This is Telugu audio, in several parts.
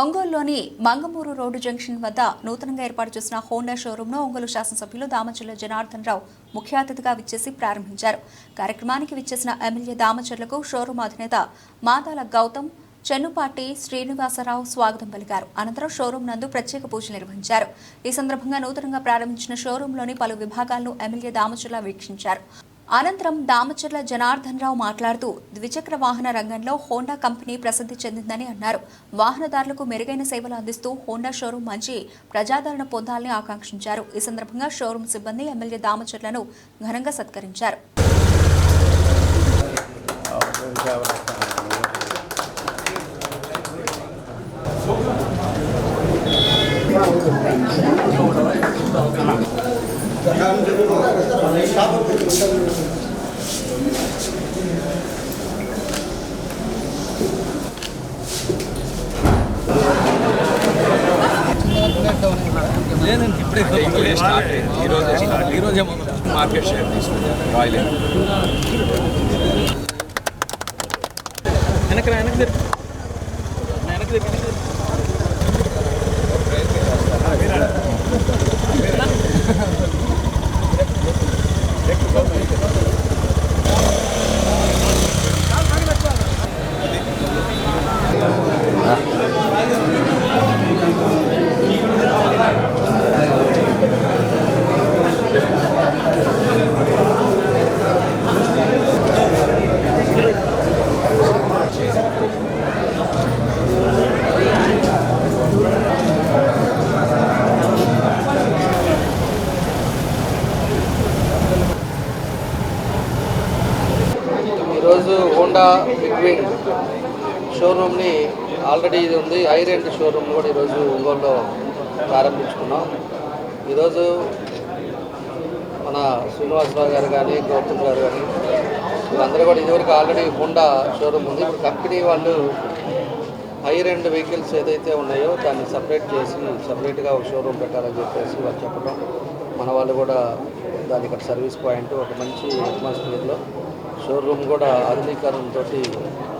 ఒంగోలులోని మంగమూరు రోడ్డు జంక్షన్ వద్ద నూతనంగా ఏర్పాటు చేసిన హోండా షోరూంను ఒంగోలు శాసనసభ్యులు దామచర్ల జనార్దన్ రావు ముఖ్య అతిథిగా విచ్చేసి ప్రారంభించారు. కార్యక్రమానికి విచ్చేసిన ఎమ్మెల్యే దామచర్లకు షోరూం అధినేత మాదాల గౌతమ్ చెన్నుపాటి శ్రీనివాసరావు స్వాగతం పలికారు. అనంతరం షోరూం నందు ప్రత్యేక పూజలు నిర్వహించారు. ఈ సందర్భంగా నూతనంగా ప్రారంభించిన షోరూంలోని పలు విభాగాలను ఎమ్మెల్యే దామచర్ల వీక్షించారు. అనంతరం దామచర్ల జనార్దనరావు మాట్లాడుతూ ద్విచక్ర వాహన రంగంలో హోండా కంపెనీ ప్రసిద్ధి చెందిందని అన్నారు. వాహనదారులకు మెరుగైన సేవలు అందిస్తూ హోండా షోరూం మంచి ప్రజాదరణ పొందాలని ఆకాంక్షించారు. ఈ సందర్భంగా షోరూం సిబ్బంది ఎమ్మెల్యే దామచర్లను ఘనంగా సత్కరించారు. లేదండి ఇప్పుడే ఇప్పుడే స్టార్ట్ అయింది ఈ రోజే స్టార్ట్ ఈ రోజే మార్కెట్ షేర్ తీసుకుంటాం రాయల్ వెనక రా, వెనక ఈరోజు హోండా బిగ్వింగ్ షోరూమ్ని ఆల్రెడీ ఇది ఉంది. ఐరెంట్ షోరూమ్ కూడా ఈరోజు ఒంగోలులో ప్రారంభించుకున్నాం. ఈరోజు మన శ్రీనివాసరావు గారు కానీ గౌతమ్ గారు కానీ వీళ్ళందరూ కూడా ఇదివరకు ఆల్రెడీ హోండా షోరూమ్ ఉంది. ఇప్పుడు కంపెనీ వాళ్ళు హైర్ రెండ్ వెహికల్స్ ఏదైతే ఉన్నాయో దాన్ని సపరేట్ చేసి సపరేట్గా ఒక షోరూమ్ పెట్టాలని చెప్పేసి వాళ్ళు చెప్పడం. మన వాళ్ళు కూడా దాని ఇక్కడ సర్వీస్ పాయింట్ ఒక మంచి అట్మాస్ఫియర్లో షోరూమ్ కూడా ఆధునీకరణతో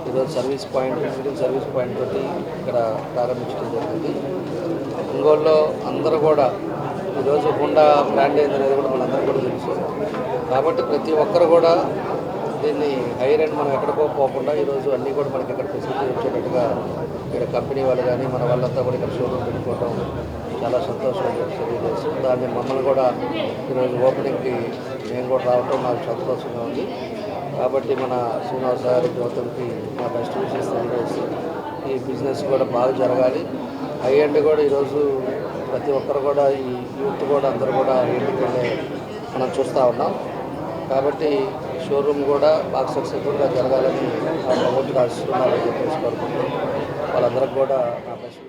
ఈరోజు service point physical service point తోటి ఇక్కడ ప్రారంభించడం జరిగింది. ఒంగోలులో అందరూ కూడా ఈరోజు హోండా బ్రాండ్ ఏందనేది కూడా మనందరూ కూడా తెలుసు. కాబట్టి ప్రతి ఒక్కరు కూడా దీన్ని హైర్ అండ్ మనం ఎక్కడికో పోకుండా ఈరోజు అన్నీ కూడా మనకి ఇక్కడ ఫెసిలిటీ వచ్చేటట్టుగా ఇక్కడ కంపెనీ వాళ్ళు కానీ మన వాళ్ళంతా కూడా ఇక్కడ షోరూమ్ పెట్టుకోవడం చాలా సంతోషంగా తెలియజేసి దాన్ని మమ్మల్ని కూడా ఈరోజు ఓపెనింగ్కి మేము కూడా రావటం నాకు సంతోషంగా ఉంది. కాబట్టి మన శ్రీనివాస గారి గౌతమ్కి మా బెస్ట్ విషయస్ తెలియజేసి ఈ బిజినెస్ కూడా బాగా జరగాలి. హై అండ్ కూడా ఈరోజు ప్రతి ఒక్కరు కూడా ఈ యూత్ కూడా అందరూ కూడా ఇంటికి వెళ్ళే మనం చూస్తూ ఉన్నాం. కాబట్టి షోరూమ్ కూడా బాగా సక్సెస్ఫుల్గా జరగాలని ఆ ఆశిస్తున్నారని చెప్పేసి కోరుకుంటూ వాళ్ళందరికీ కూడా నా బెస్ట్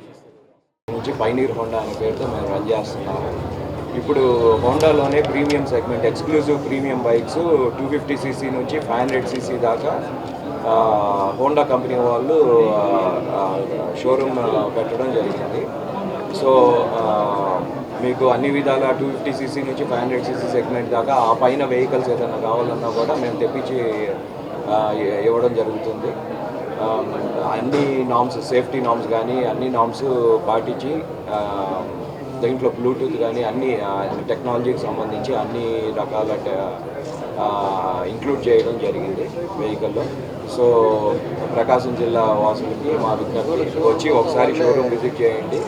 నుంచి పైనీర్ హోండా అనే పేరుతో మేము రన్ చేస్తున్నాము ఇప్పుడు హోండాలోనే premium segment exclusive premium bikes two fifty CC నుంచి ఫైవ్ హండ్రెడ్ సీసీ దాకా హోండా కంపెనీ వాళ్ళు షోరూమ్ పెట్టడం జరిగింది. సో మీకు అన్ని విధాల టూ ఫిఫ్టీ సీసీ నుంచి ఫైవ్ హండ్రెడ్ సీసీ సెగ్మెంట్ దాకా ఆ పైన వెహికల్స్ ఏదైనా కావాలన్నా కూడా మేము తెప్పించి ఇవ్వడం జరుగుతుంది. అన్ని నామ్స్ సేఫ్టీ నామ్స్ కానీ అన్ని నామ్స్ పాటించి దీంట్లో బ్లూటూత్ కానీ అన్ని టెక్నాలజీకి సంబంధించి అన్ని రకాల ఇంక్లూడ్ చేయడం జరిగింది వెహికల్లో సో ప్రకాశం జిల్లా వాసులకి మా విజ్ఞప్తి వచ్చి ఒకసారి షోరూమ్ విజిట్ చేయండి.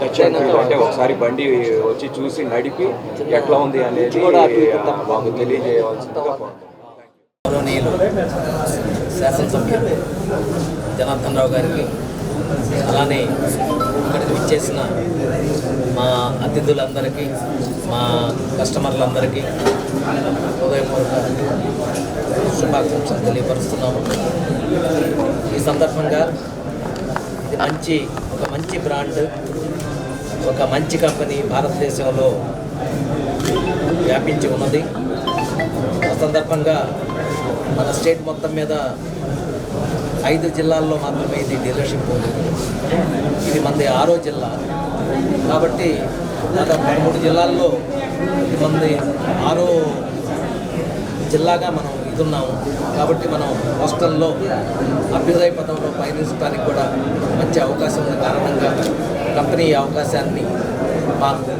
టచ్ అండ్ ఫీల్ అంటే ఒకసారి బండి వచ్చి చూసి నడిపి ఎట్లా ఉంది అనేది మాకు తెలియజేయవలసిందిగా శాసనసభ్యులు జనార్దన్ రావు గారికి అలానే ఇక్కడికి విచ్చేసిన అతిథులందరికీ మా కస్టమర్లందరికీ హృదయపూర్వక శుభాకాంక్షలు తెలియపరుస్తున్నాము. ఈ సందర్భంగా ఇది మంచి ఒక మంచి బ్రాండ్ ఒక మంచి కంపెనీ భారతదేశంలో వ్యాపించి ఉన్నది. ఆ సందర్భంగా మన స్టేట్ మొత్తం మీద ఐదు జిల్లాల్లో మాత్రమే ఇది డీలర్షిప్ ఉంది. ఇది మనది ఆరో జిల్లా. కాబట్టి దాదాపు జిల్లాల్లో ఇది ఆరో జిల్లాగా మనం ఇదున్నాము. కాబట్టి మనం హాస్టల్లో అభ్యుదయ పదంలో పయనించడానికి కూడా మంచి అవకాశం ఉన్న కారణంగా కంపెనీ అవకాశాన్ని మాకు